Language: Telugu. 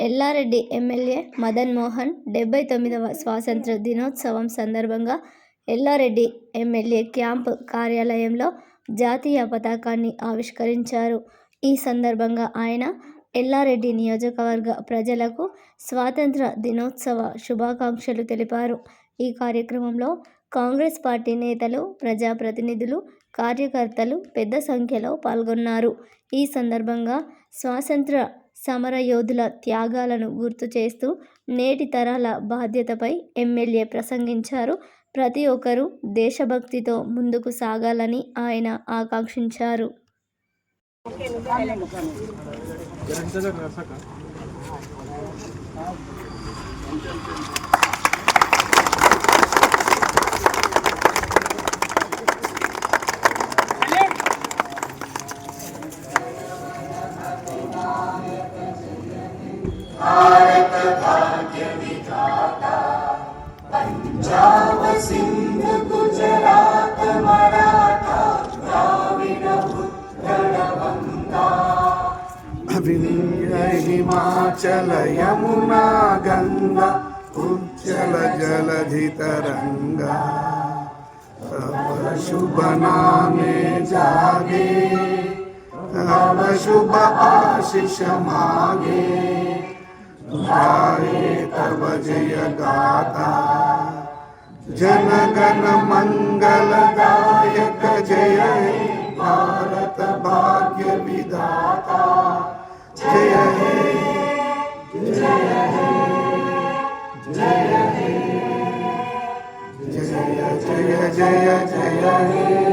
ఎల్లారెడ్డి ఎమ్మెల్యే మదన్ మోహన్ డెబ్బై తొమ్మిదవ స్వాతంత్ర దినోత్సవం సందర్భంగా ఎల్లారెడ్డి ఎమ్మెల్యే క్యాంప్ కార్యాలయంలో జాతీయ పతాకాన్ని ఆవిష్కరించారు. ఈ సందర్భంగా ఆయన ఎల్లారెడ్డి నియోజకవర్గ ప్రజలకు స్వాతంత్ర దినోత్సవ శుభాకాంక్షలు తెలిపారు. ఈ కార్యక్రమంలో కాంగ్రెస్ పార్టీ నేతలు, ప్రజాప్రతినిధులు, కార్యకర్తలు పెద్ద సంఖ్యలో పాల్గొన్నారు. ఈ సందర్భంగా స్వాతంత్ర సమరయోధుల త్యాగాలను గుర్తు చేస్తూ నేటి తరాల బాధ్యతపై ఎమ్మెల్యే ప్రసంగించారు. ప్రతి ఒక్కరూ దేశభక్తితో ముందుకు సాగాలని ఆయన ఆకాంక్షించారు. हिमाचल यमुना गंगा उज्जल जलधि तरंगा तब शुभ नामे जागे, तव शुभ आशीष मागे। गाए तव जय गाता जनगण मंगलदायक जय। हे भारत भाग्य विधाता जय हे। जय हे। जय हे। जय जय जय जय हे।